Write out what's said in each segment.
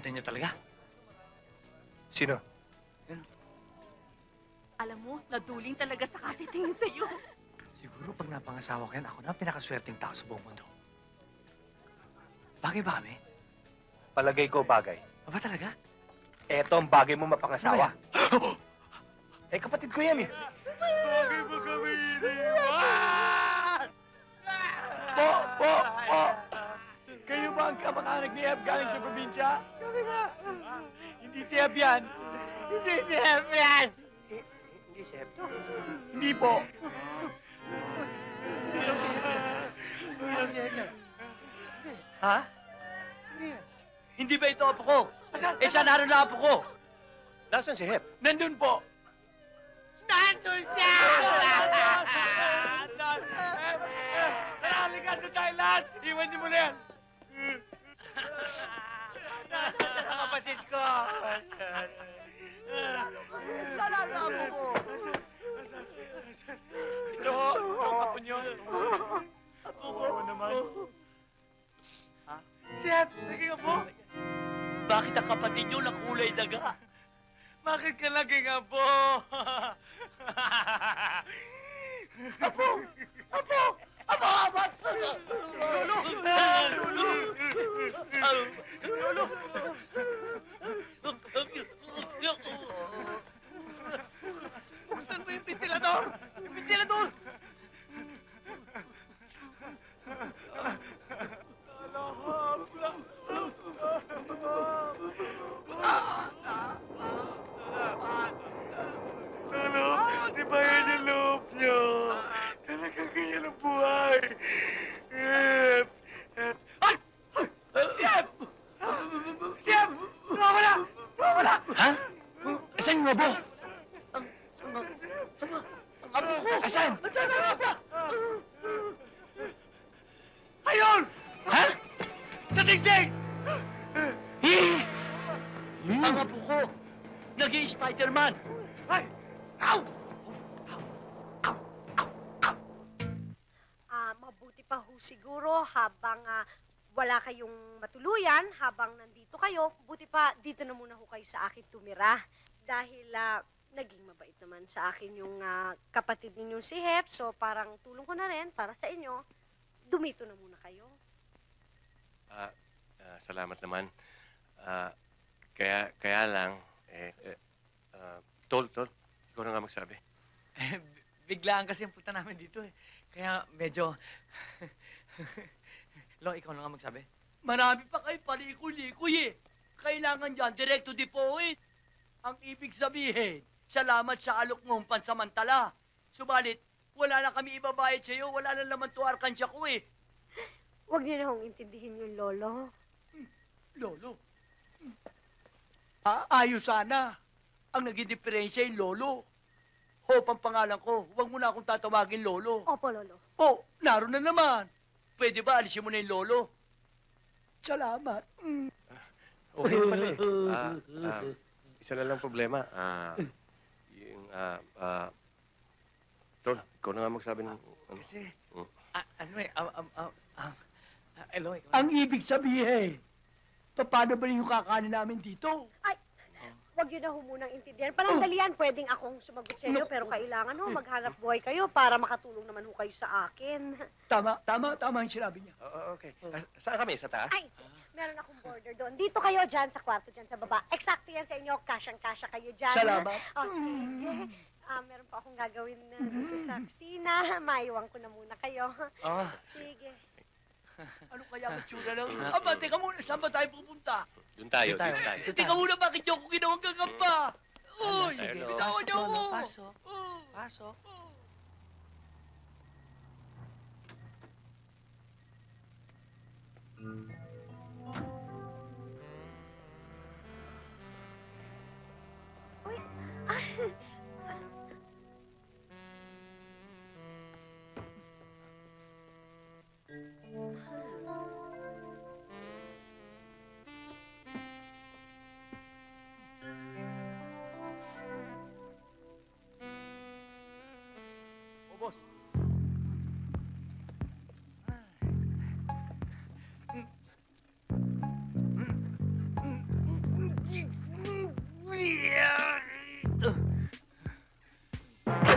Ganda niya talaga. Sino? Alam mo, naduling talaga sa katitingin sa'yo. Siguro pag napangasawa ko yan, ako na ang pinakaswerteng tao sa buong mundo. Bagay ba kami? Palagay ko bagay. Aba talaga? Eto ang bagay mo mapangasawa. eh, kapatid ko yan eh. Bagay ba kami iniwan? Ba ang kamakanak ni Eb galing sa probinsya? Kami nga. Hindi si Eb yan. Hindi si Eb yan. Hindi, Chef. Hindi po. Ha? Hindi ba ito apo ko? Eh, siya naroon na apo ko. Nasaan si Hep? Nandun po. Nandun siya! Halika doon tayo lahat! Iwan niyo muna yan! Ang kapatid ko! Lalalago ko. Ito ho, ang apo niyo. Apo ko naman. Ha? Chef, naging apo? Bakit ang kapatid niyo na kulay daga? Bakit ka naging apo? apo! Apo! Apo! Apo! Lolo! Lolo! Lolo! Saan ba yung ventilador? Yung ventilador! Lolo, di ba yan yung loob niyo? Talaga ganyan ang buhay. Chef! Ay! Chef! Chef! Nawala! Nawala! Ha? Asan yung abo? Ang... Ang... Ang abo ko! Asan? Ang abo? Ayun! Ha? Sa dingding! Ang apo ko! Naging Spider-Man! Ay! Ow! Ah, mabuti pa ho siguro habang ah, wala kayong matuluyan, habang nandito kayo, buti pa dito na muna ho kayo sa akin tumira. Dahil ah, naging mabait naman sa akin yung ah, kapatid ninyong si Hep, so parang tulong ko na rin para sa inyo. Dumito na muna kayo. Ah, ah, salamat naman. Ah, kaya kaya lang eh, eh ah, tol tol ikaw na nga magsabi. Eh, biglaan kasi ang punta namin dito eh. Kaya medyo... Lo, ikaw na nga magsabi. Marami pa kayo palikoy-likoy eh. Kailangan dyan, direct to the point. Ang ibig sabihin, salamat sa alok mong pansamantala. Subalit, wala na kami ibabayad sa'yo, wala na naman to arkansya ko eh. Huwag niyo na hong intindihin yung lolo. Lolo. Ah, ayos sana. Ang naging diferensya yung lolo. Hope ang pangalan ko. Huwag mo na akong tatawagin lolo. Opo, lolo. Oh, naroon na naman. Pwede ba alisin mo na yung lolo? Salamat. Mm. Okay na pala eh. Ah, ah, isa na lang problema. Ah, yung ah, ah, tol, ikaw na nga magsabi ng ano. Kasi, Mm. ah, ano eh, um, um, um, um, ah, Eloy, Ang ibig sabihin, paano ba yung kakanin namin dito? Huwag yun na ho munang intindihan. Panandalian, pwedeng akong sumagot sa inyo, pero kailangan ho, maghanap buhay kayo para makatulong naman ho kayo sa akin. Tama, tama, tama yung sinabi niya. Oo, okay. Ah, saan kami? Sa taas? Ay, meron akong border doon. Dito kayo dyan, sa kwarto dyan sa baba. Eksakto yan sa inyo. Kasyang-kasya kayo dyan. Salamat. Oh, sige. Ah, meron pa akong gagawin na dito sa kusina. Maiwan ko na muna kayo. Ah, Sige. Ano kaya ang tsura ng... Aba, teka muna, saan ba tayo pupunta? Doon tayo, Doon tayo. doon tayo. Teka muna, bakit niyo ako ginawang gagamba? Uy, Sige, bitawan niyo ako. Pasok. Pasok.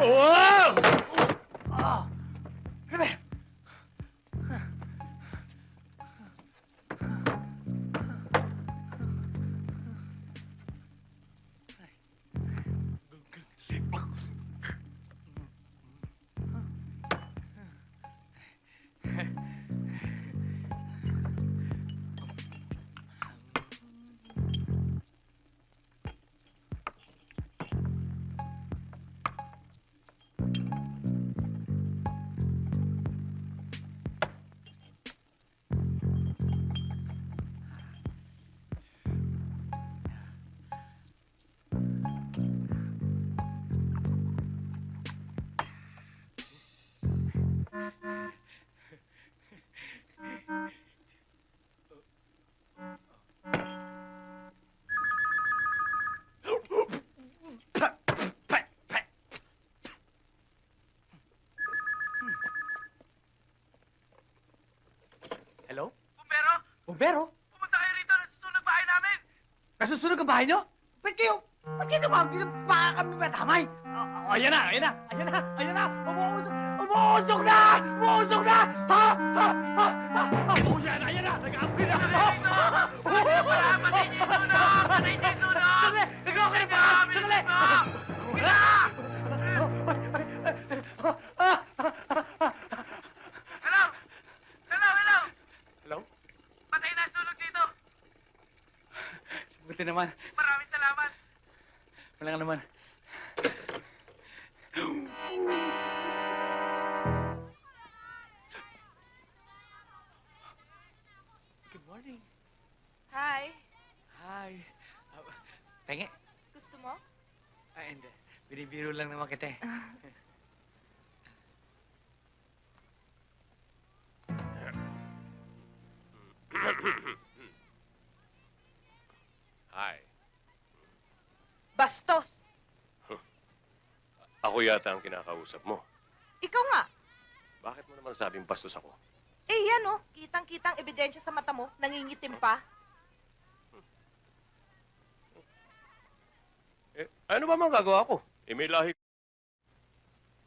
Oh! Bahay nyo? Ba't kayo? Ba't kayo tumawag dito? Baka kami matamay. Oh, ayan na, ayan na, ayan na, ayan na. Umuusok, umuusok na! Umuusok na! Ha? Ha? Ha? Ha? Umuusok na, ayan na! Nag-aapoy na! Patay yung sunog! Patay niyo yung sunog! Sandali! Penge? Gusto mo? Ah, hindi. Binibiro lang naman kita eh. Hi. Bastos. Ako yata ang kinakausap mo. Ikaw nga. Bakit mo naman sabing bastos ako? Eh, yan oh. Kitang-kitang ebidensya sa mata mo. Nangingitim pa. Ano ba mang gagawa ko? Eh, may lahi.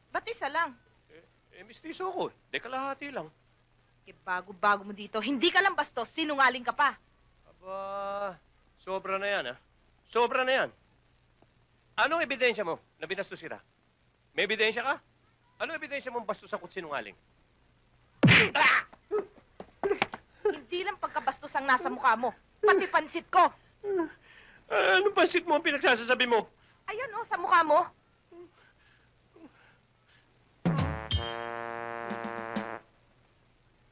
Ba't isa lang? Eh, mistiso ako. De kalahati lang. Eh, bago-bago mo dito. Hindi ka lang bastos. Sinungaling ka pa. Aba, sobra na yan, ha? Sobra na yan. Anong ebidensya mo na binastos sila? May ebidensya ka? Anong ebidensya mong bastos ako at sinungaling? Hindi lang pagkabastos ang nasa mukha mo. Pati pansit ko. Ah, anong pansit mo ang pinagsasasabi mo? Ayan oh, sa mukha mo.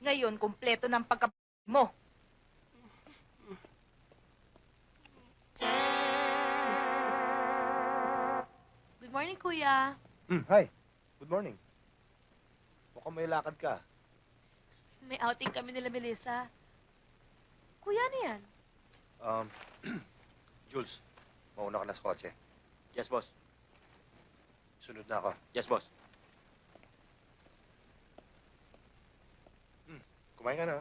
Ngayon, kumpleto ng pagka mo. Good morning, Kuya. Hmm, hi. Good morning. Mukhang may lakad ka. May outing kami nila Melissa. Kuya, ano yan? Um, Jules, mauna ka na sa kotse. Yes, boss. Sunod na ako. Yes, boss. Kumain ka na.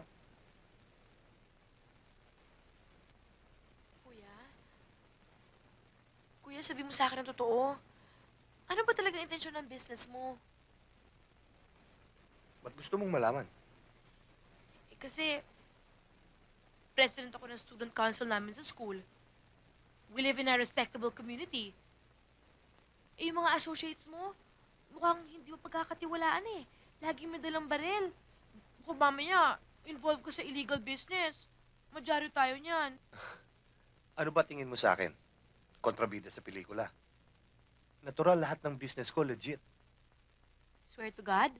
Kuya? Kuya, sabi mo sa akin ang totoo. Ano ba talaga intensyon ng business mo? Ba't gusto mong malaman? Eh, kasi, president ako ng student council namin sa school. We live in a respectable community. Eh, yung mga associates mo, mukhang hindi mo pagkakatiwalaan eh. Lagi may dalang baril. Mukhang mamaya, involved ka sa illegal business. Madyari tayo niyan. Ano ba tingin mo sa akin? Kontrabida sa pelikula. Natural lahat ng business ko, legit. Swear to God.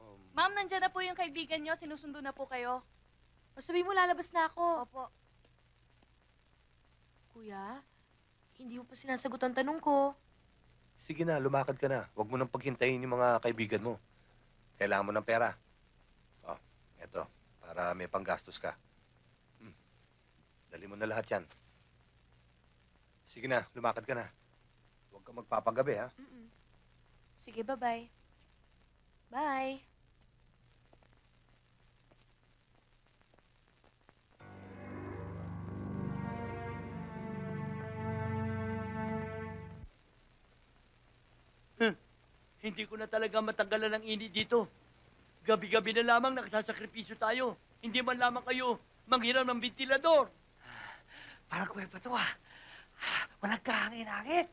Um, Ma'am, nandyan na po yung kaibigan nyo. Sinusundo na po kayo. O sabi mo, lalabas na ako. Opo. Kuya, hindi mo pa sinasagot ang tanong ko. sige na, lumakad ka na. Huwag mo nang paghintayin yung mga kaibigan mo. Kailangan mo ng pera. Oh, eto, para may panggastos ka. Hmm. Dali mo na lahat yan. Sige na, lumakad ka na. Huwag ka magpapagabi, ha? Mm-mm. Sige, bye-bye. Bye. Hindi ko na talaga matanggalan ng init dito. Gabi-gabi na lamang nagsasakripisyo tayo. Hindi man lamang kayo manghiram ng ventilador. Parang kuweba to ah. Walang kahangin-hangin.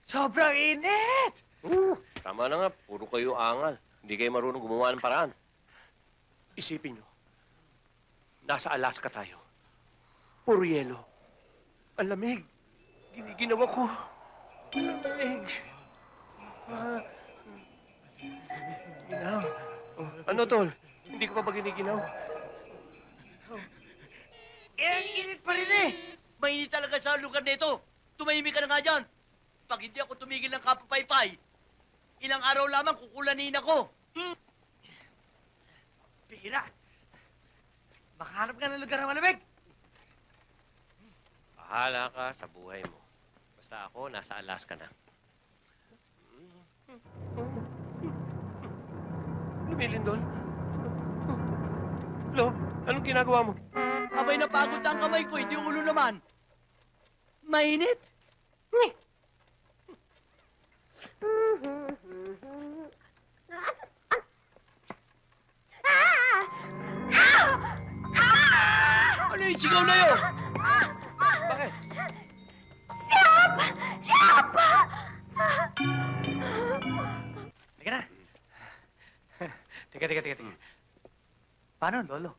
Sobrang init! Uh, tama na nga, puro kayo angal. Hindi kayo marunong gumawa ng paraan. Isipin nyo, nasa Alaska tayo. Puro yelo. Ang lamig. Giniginawa ko. Ang lamig. Ah. Ginaw. Oh, ano, Tol? Hindi ko pa ba giniginaw? Eh, ang init pa rin eh. Mainit talaga sa lugar nito. Tumahimik ka na nga dyan. Pag hindi ako tumigil ng kapapaypay, ilang araw lamang kukulanin ako. Hmm. Pira! Makahanap ka ng lugar na malamig! Bahala ka sa buhay mo. Basta ako, nasa Alaska na. Lumilin doon. Lo, anong ginagawa mo? Abay napagod na ang kamay ko, hindi ulo naman. Mainit. Ano yung sigaw na yun? Bakit? Teka teka, teka, teka, teka. Paano, Lolo?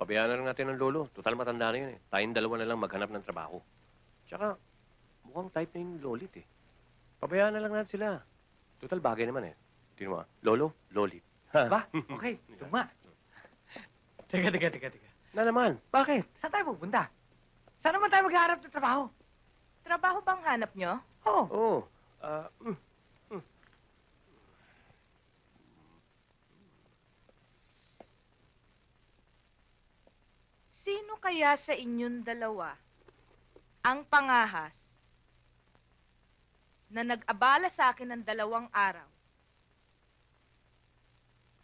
Pabayaan na lang natin ang lolo. Total matanda na yun eh. Tayong dalawa na lang maghanap ng trabaho. Tsaka, mukhang type na yung lolit eh. Pabayaan na lang natin sila. Total bagay naman eh. Tingnan mo ah. Lolo, lolit. Ha? Ba? Okay, tuma. teka, teka, teka, teka. Na naman. Bakit? Saan tayo pupunta? Saan naman tayo maghahanap ng trabaho? Trabaho bang hanap nyo? Oo. Oo. Oh, ah, mm. Sino kaya sa inyong dalawa ang pangahas na nag-abala sa akin ng dalawang araw?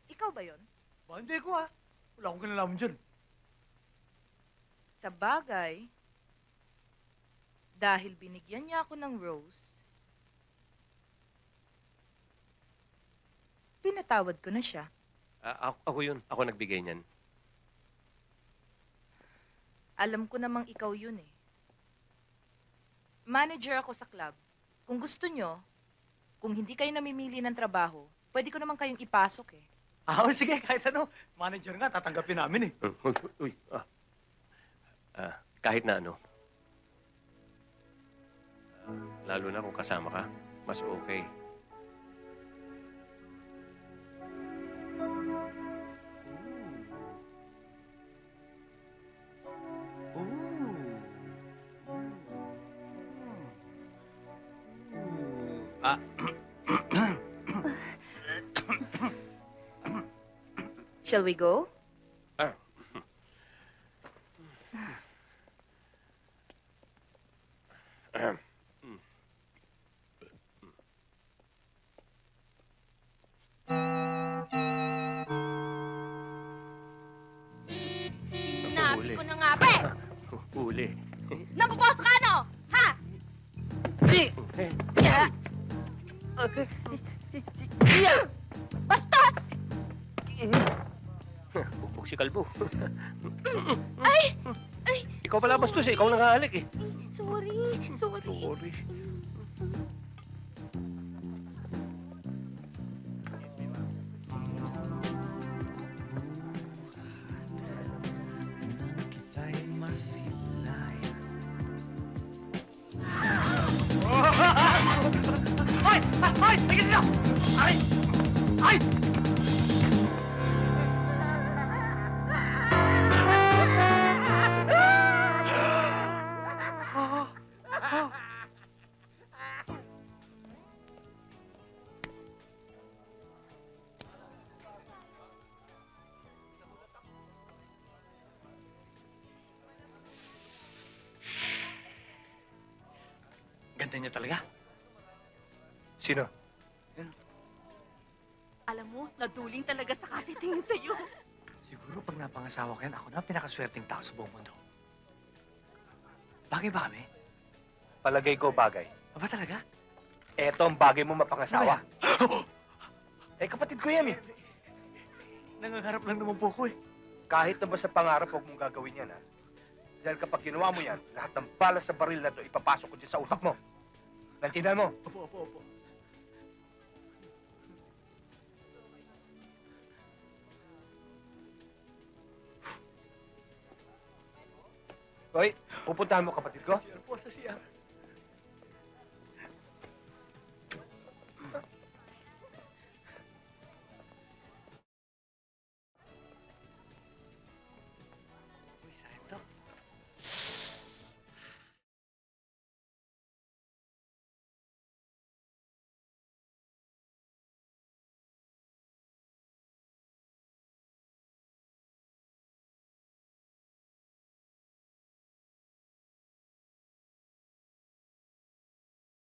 Ikaw ba yon? Ba, hindi ko ah. Wala akong kinalaman dyan. Sa bagay, dahil binigyan niya ako ng rose, pinatawad ko na siya. Ah, ako, ako yun. Ako nagbigay niyan. Alam ko namang ikaw yun eh. Manager ako sa club. Kung gusto nyo, kung hindi kayo namimili ng trabaho, pwede ko naman kayong ipasok eh. Ah, oh, sige, kahit ano. Manager nga, tatanggapin namin eh. Uy, uy, ah. Ah, kahit na ano. Ah, lalo na kung kasama ka, mas okay. Shall we go? Si Kalbo. Ay! Ay! Ikaw pala bastos eh. Ikaw nangahalik eh. Sorry, sorry. Sorry. ganda niya talaga. Sino? Alam mo, naduling talaga sa katitingin sa'yo. Siguro pag napangasawa ka yan, ako na ang pinakaswerteng tao sa buong mundo. Bagay ba kami? Palagay ko bagay. Aba talaga? Eto ang bagay mo mapangasawa. Ano eh, kapatid ko yan eh. Nangangarap lang naman po ko eh. Kahit na ba sa pangarap, huwag mong gagawin yan ha. Dahil kapag ginawa mo yan, lahat ng bala sa baril na to ipapasok ko dyan sa utak mo. Nagtinda mo. Opo, opo, opo. Hoy, pupuntahan mo kapatid ko? Sir po, sa siya.